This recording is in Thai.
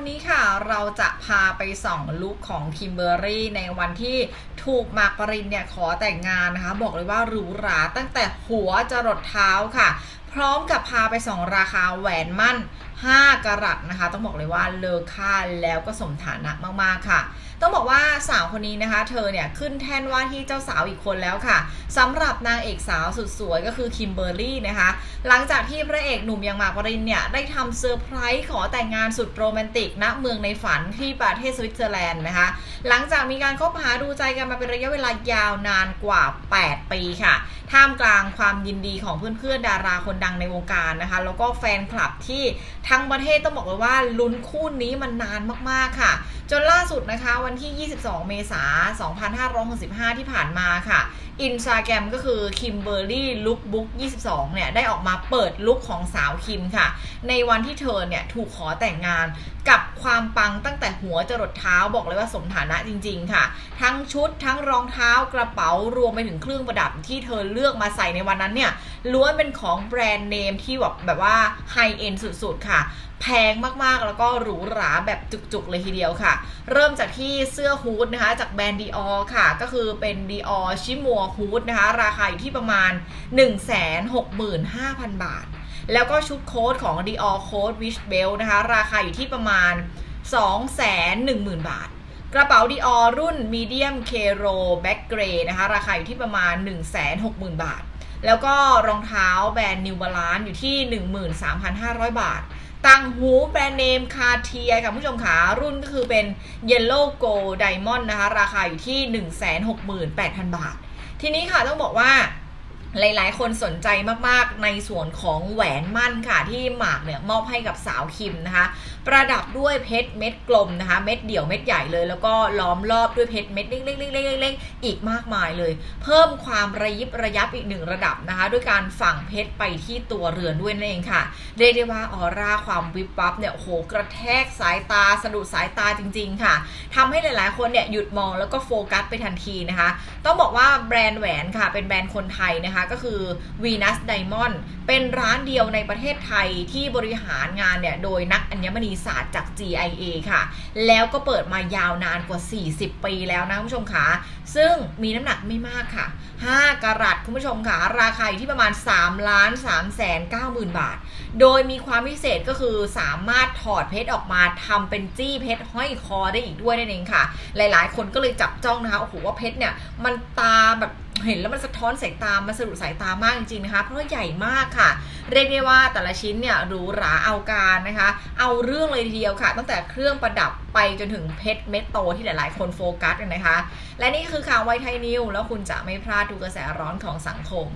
วันนี้ค่ะเราจะพาไปส่องลุคของคิมเบอร์รี่ในวันที่ถูกมากปรินเนี่ยขอแต่งงานนะคะ บอกเลยว่าหรูหราตั้งแต่หัวจรดเท้าค่ะพร้อมกับพาไปส่องราคาแหวนมั่น 5กะรัตนะคะ ต้องบอกเลยว่าเลอค่าแล้วก็สมฐานะมากๆค่ะ ต้องบอกว่าสาวคนนี้นะคะ เธอเนี่ยขึ้นแท่นว่าที่เจ้าสาวอีกคนแล้วค่ะสำหรับนางเอกสาวสุดสวยก็คือคิมเบอร์รี่นะคะ หลังจากที่พระเอกหนุ่มอย่างมากปรินเนี่ย ได้ทำเซอร์ไพรส์ขอแต่งงานสุดโรแมนติกณเมืองในฝันที่ประเทศสวิตเซอร์แลนด์นะคะ หลังจากมีการคบหาดูใจกันมาเป็นระยะเวลายาวนานกว่า 8 ปีค่ะ ท่ามกลางความยินดีของเพื่อนๆดาราคนดังในวงการนะคะ แล้วก็แฟนคลับที่ทั้งประเทศต้องบอกเลยว่าลุ้นคู่นี้มันนานมากๆค่ะ จนล่าสุดนะคะวันที่ 22 เมษายน 2565 ที่ผ่านมาค่ะอินสตาแกรมก็คือคิมเบอร์รี่ลุคบุ๊ก22 เนี่ย ได้ออกมาเปิดลุคของสาวคิมค่ะ ในวันที่เธอเนี่ย ถูกขอแต่งงานกับความปังตั้งแต่หัวจรดเท้าบอกเลยว่าสมฐานะจริงๆค่ะ ทั้งชุดทั้งรองเท้ากระเป๋ารวมไปถึงเครื่องประดับที่เธอเลือกมาใส่ในวันนั้นเนี่ยล้วนเป็นของแบรนด์เนมที่แบบแบบว่าไฮเอ็นสุดๆ ค่ะ แพงมากๆแล้วก็หรูหราแบบจุกๆ เลยทีเดียวค่ะเริ่มจากที่เสื้อฮูดนะคะ จากแบรนด์ดีออค่ะ ก็คือเป็นดีออชิมัวฮูดนะคะ ราคาอยู่ที่ประมาณ 165,000 บาท แล้วก็ชุดโค้ทของ Dior Coat Wish Belt นะคะ ราคาอยู่ที่ประมาณ 210,000 บาท กระเป๋า Dior รุ่น Medium k r o Back Gray นะคะ ราคาอยู่ที่ประมาณ 160,000 บาท แล้วก็รองเท้าแบรนด์ New Balance อยู่ที่ 13,500 บาท ต่างหูแบรนด์เนมคาเทียค่ะผู้ชมขารุ่นก็คือเป็น Yellow Gold Diamond นะคะ ราคาอยู่ที่ 168,000 บาท ทีนี้ค่ะต้องบอกว่า หลายๆ คนสนใจมากๆ ในส่วนของแหวนมั่นค่ะที่หมากเนี่ยมอบให้กับสาวคิมนะคะ ประดับด้วยเพชรเม็ดกลมนะคะ เม็ดเดี่ยวเม็ดใหญ่เลย แล้วก็ล้อมรอบด้วยเพชรเม็ดเล็กๆๆๆอีกมากมายเลย เพิ่มความระยิบระยับอีกหนึ่งระดับนะคะ ด้วยการฝังเพชรไปที่ตัวเรือนด้วยนั่นเองค่ะเรียกได้ว่าออร่าความวิบวับเนี่ยโอ้โหกระแทกสายตาสะดุดสายตาจริง ๆ ค่ะทำให้หลายๆ คนเนี่ยหยุดมองแล้วก็โฟกัสไปทันทีนะคะ ต้องบอกว่าแบรนด์แหวนค่ะเป็นแบรนด์คนไทยนะคะก็คือ Venus Diamond เป็นร้านเดียวในประเทศไทยที่บริหารงานเนี่ยโดยนักอัญมณีศาสตร์จาก GIA ค่ะ แล้วก็เปิดมายาวนานกว่า 40 ปีแล้วนะคุณผู้ชมค่ะ ซึ่งมีน้ำหนักไม่มากค่ะ 5กะรัตคุณผู้ชมค่ะ ราคาอยู่ที่ประมาณ3ล้าน3แสน9หมื่นบาท โดยมีความพิเศษก็คือสามารถถอดเพชรออกมาทำเป็นจี้เพชรห้อยคอได้อีกด้วยนั่นเองค่ะ หลายๆ คนก็เลยจับจ้องนะคะโอ้โหว่าเพชรเนี่ยมันตาแบบ เห็นแล้วมันสะท้อนสายตามันสะดุดสายตามากจริงๆนะคะ เพราะว่าใหญ่มากค่ะ เรียกได้ว่าแต่ละชิ้นเนี่ยหรูหราเอาการนะคะ เอาเรื่องเลยทีเดียวค่ะ ตั้งแต่เครื่องประดับไปจนถึงเพชรเม็ดโตที่หลายๆ คนโฟกัสกันนะคะ และนี่คือข่าวไวไทยนิวแล้วคุณจะไม่พลาดทุกกระแสร้อนของสังคม